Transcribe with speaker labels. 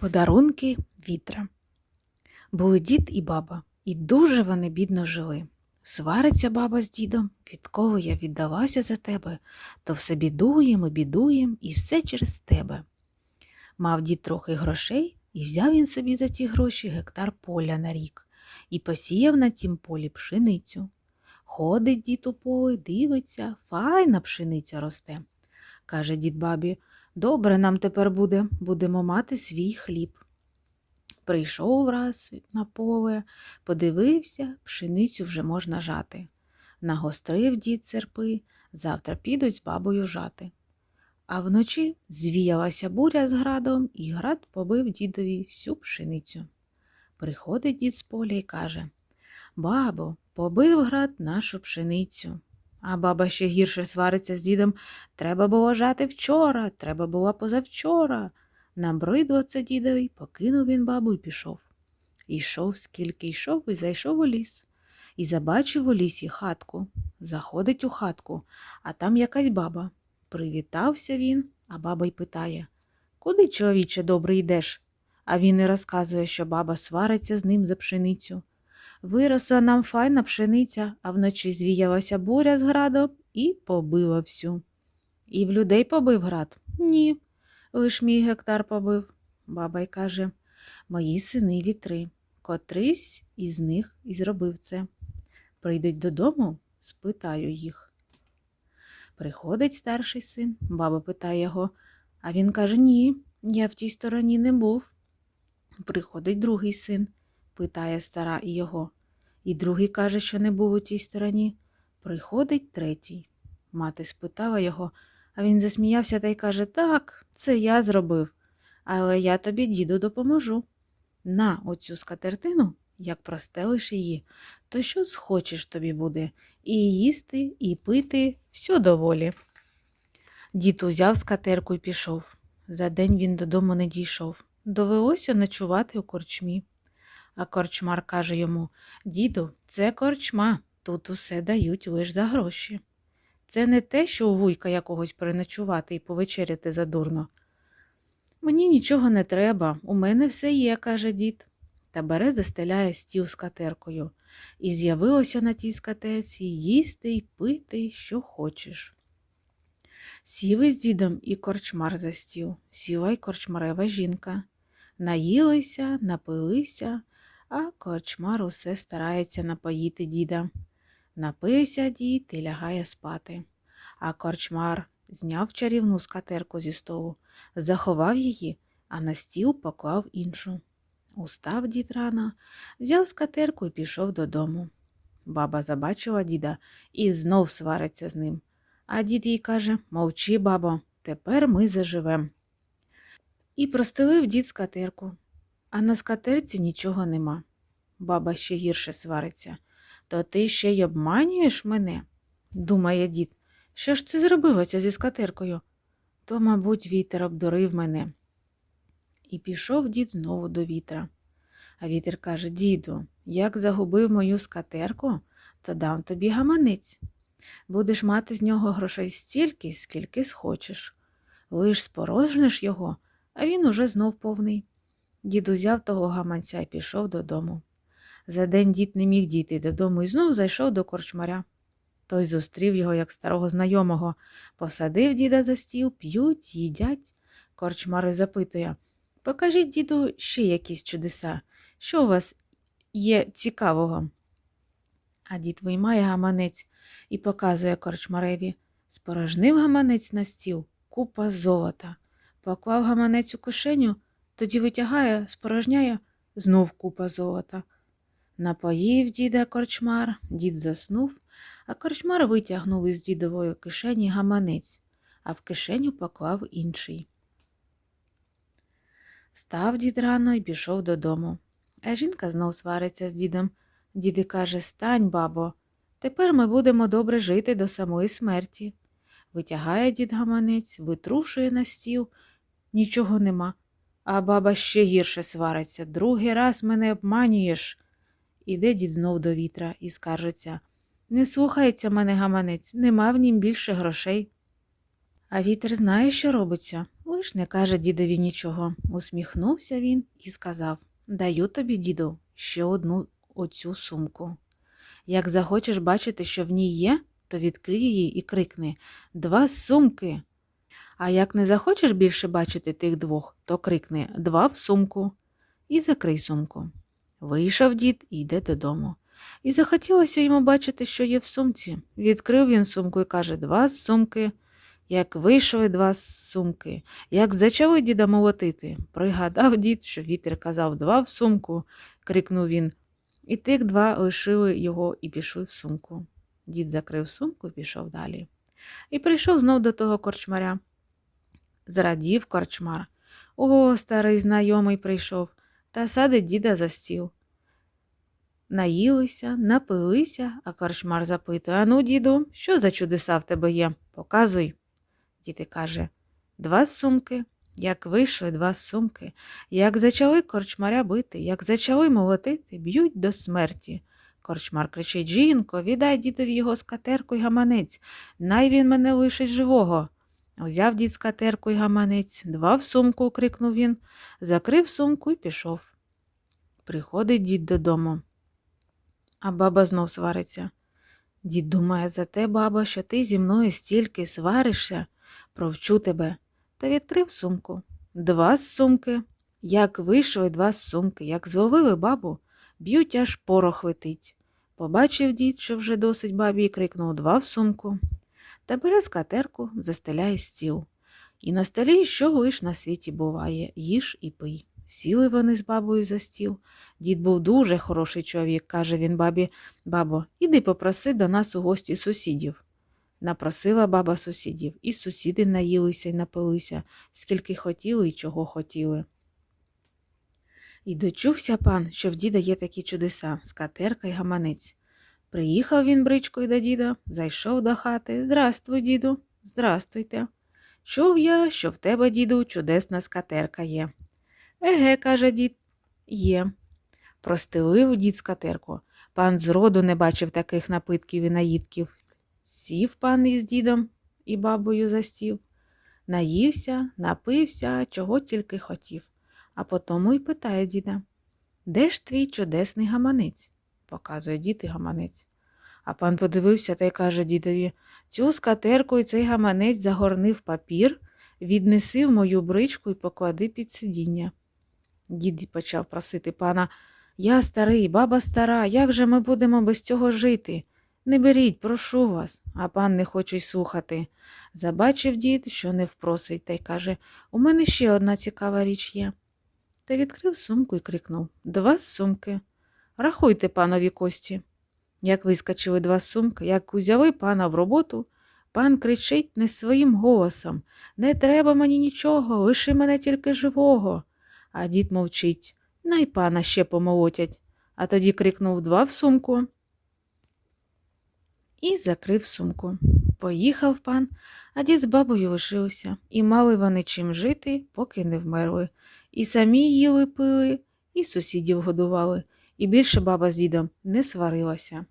Speaker 1: Подарунки вітра. Були дід і баба, і дуже вони бідно жили. Свариться баба з дідом, відколи я віддалася за тебе, то все бідуєм і бідуєм, і все через тебе. Мав дід трохи грошей, і взяв він собі за ті гроші гектар поля на рік і посіяв на тім полі пшеницю. Ходить дід у поле, дивиться, файна пшениця росте. Каже дід бабі, Добре нам тепер буде, будемо мати свій хліб. Прийшов раз на поле, подивився, пшеницю вже можна жати. Нагострив дід серпи, завтра підуть з бабою жати. А вночі звіялася буря з градом, і град побив дідові всю пшеницю. Приходить дід з поля і каже Бабо, побив град нашу пшеницю. А баба ще гірше свариться з дідом. Треба було жати вчора, треба було позавчора. Набридло це дідові, покинув він бабу і пішов. Ішов, скільки йшов, і зайшов у ліс. І забачив у лісі хатку. Заходить у хатку, а там якась баба. Привітався він, а баба й питає Куди, чоловіче, добре йдеш? А він і розказує, що баба свариться з ним за пшеницю. Виросла нам файна пшениця, а вночі звіялася буря з градом і побила всю. І в людей побив град? Ні. Лиш мій гектар побив. Баба й каже Мої сини вітри, котрийсь із них і зробив це. Прийдуть додому, спитаю їх. Приходить старший син, баба питає його, а він каже Ні, я в тій стороні не був. Приходить другий син питає стара його. І другий каже, що не був у тій стороні. Приходить третій. Мати спитала його, а він засміявся та й каже Так, це я зробив, але я тобі, діду, допоможу. На оцю скатертину, як простелиш її, то що схочеш тобі буде і їсти, і пити, все доволі. Дід узяв скатерку і пішов. За день він додому не дійшов. Довелося ночувати у корчмі. А корчмар каже йому Діду, це корчма, тут усе дають лиш за гроші. Це не те, що у вуйка якогось переночувати і повечеряти задурно. Мені нічого не треба, у мене все є, каже дід. Та бере застеляє стіл з катеркою. І з'явилося на тій скатерці їсти й пити, що хочеш. Сіли з дідом і корчмар за стіл, сіла й корчмарева жінка. Наїлися, напилися, а корчмар усе старається напоїти діда. Напився дід і лягає спати. А корчмар зняв чарівну скатерку зі столу, заховав її, а на стіл поклав іншу. Устав дід рано, взяв скатерку і пішов додому. Баба забачила діда і знов свариться з ним. А дід їй каже Мовчи, бабо, тепер ми заживем. І простелив дід скатерку, а на скатерці нічого нема. Баба ще гірше свариться. То ти ще й обманюєш мене? думає дід. Що ж це зробилося зі скатеркою? То, мабуть, вітер обдурив мене. І пішов дід знову до вітра. А вітер каже Діду, як загубив мою скатерку, то дам тобі гаманець. Будеш мати з нього грошей стільки, скільки схочеш. Лиш спорожниш його, а він уже знов повний. Дід узяв того гаманця і пішов додому. За день дід не міг дійти додому і знов зайшов до корчмаря. Той зустрів його як старого знайомого, посадив діда за стіл, п'ють, їдять. Корчмар запитує Покажіть, діду, ще якісь чудеса. Що у вас є цікавого? А дід виймає гаманець і показує корчмареві. Спорожнив гаманець на стіл, купа золота. Поклав гаманець у кишеню, тоді витягає, спорожняє знов купа золота. Напоїв діда корчмар, дід заснув, а корчмар витягнув із дідової кишені гаманець, а в кишеню поклав інший. Встав дід рано і пішов додому. А жінка знов свариться з дідом. Дід і каже Стань, бабо, тепер ми будемо добре жити до самої смерті. Витягає дід гаманець, витрушує на стіл, нічого нема. А баба ще гірше свариться. Другий раз мене обманюєш. Іде дід знов до вітра і скаржиться. Не слухається мене гаманець, нема в нім більше грошей. А вітер знає, що робиться. Ж не каже дідові нічого. Усміхнувся він і сказав Даю тобі, діду, ще одну оцю сумку. Як захочеш бачити, що в ній є, то відкрий її і крикни Два сумки. А як не захочеш більше бачити тих двох, то крикни Два в сумку і закрий сумку. Вийшов дід і йде додому. І захотілося йому бачити, що є в сумці. Відкрив він сумку і каже Два сумки. Як вийшли два сумки, як зачали діда молотити. Пригадав дід, що вітер казав два в сумку, крикнув він. І тих два лишили його і пішли в сумку. Дід закрив сумку і пішов далі. І прийшов знов до того корчмаря. Зрадів корчмар. О, старий знайомий прийшов, та садить діда за стіл. Наїлися, напилися, а корчмар запитує Ану, діду, що за чудеса в тебе є? Показуй. Діти каже Два сумки. Як вийшли два сумки, як зачали корчмаря бити, як зачали молотити, б'ють до смерті. Корчмар кричить Жінко, віддай дідові його скатерку й гаманець, най він мене лишить живого. Узяв дід скатерку й гаманець, два в сумку, крикнув він, закрив сумку і пішов. Приходить дід додому, а баба знов свариться. Дід думає за те, баба, що ти зі мною стільки сваришся, провчу тебе, та відкрив сумку. Два з сумки. Як вийшли два з сумки, як зловили бабу, б'ють аж порох летить. Побачив дід, що вже досить бабі, і крикнув два в сумку. Та бере скатерку, застеляє стіл. І на столі що лиш на світі буває, їж і пий. Сіли вони з бабою за стіл. Дід був дуже хороший чоловік, каже він бабі, бабо, іди попроси до нас у гості сусідів. Напросила баба сусідів, і сусіди наїлися й напилися, скільки хотіли і чого хотіли. І дочувся пан, що в діда є такі чудеса скатерка й гаманець. Приїхав він бричкою до діда, зайшов до хати. Здрастуй, діду, здрастуйте. Чув я, що в тебе, діду, чудесна скатерка є. Еге, каже дід, є. Простелив дід скатерку. Пан зроду не бачив таких напитків і наїдків. Сів пан із дідом і бабою за стіл, наївся, напився, чого тільки хотів, а потому й питає діда Де ж твій чудесний гаманець? Показує дід і гаманець. А пан подивився та й каже дідові Цю скатерку і цей гаманець загорнив папір, віднеси в мою бричку і поклади під сидіння. Дід почав просити пана Я старий, баба стара, як же ми будемо без цього жити? Не беріть, прошу вас, а пан не хоче й слухати. Забачив дід, що не впросить, та й каже У мене ще одна цікава річ є. Та відкрив сумку і крикнув Два сумки. Рахуйте, панові кості. Як вискочили два сумки, як узяли пана в роботу, пан кричить не своїм голосом Не треба мені нічого, лиши мене тільки живого. А дід мовчить най пана ще помолотять. А тоді крикнув два в сумку і закрив сумку. Поїхав пан, а дід з бабою лишився, і мали вони чим жити, поки не вмерли. І самі їли пили, і сусідів годували, і більше баба з дідом не сварилася.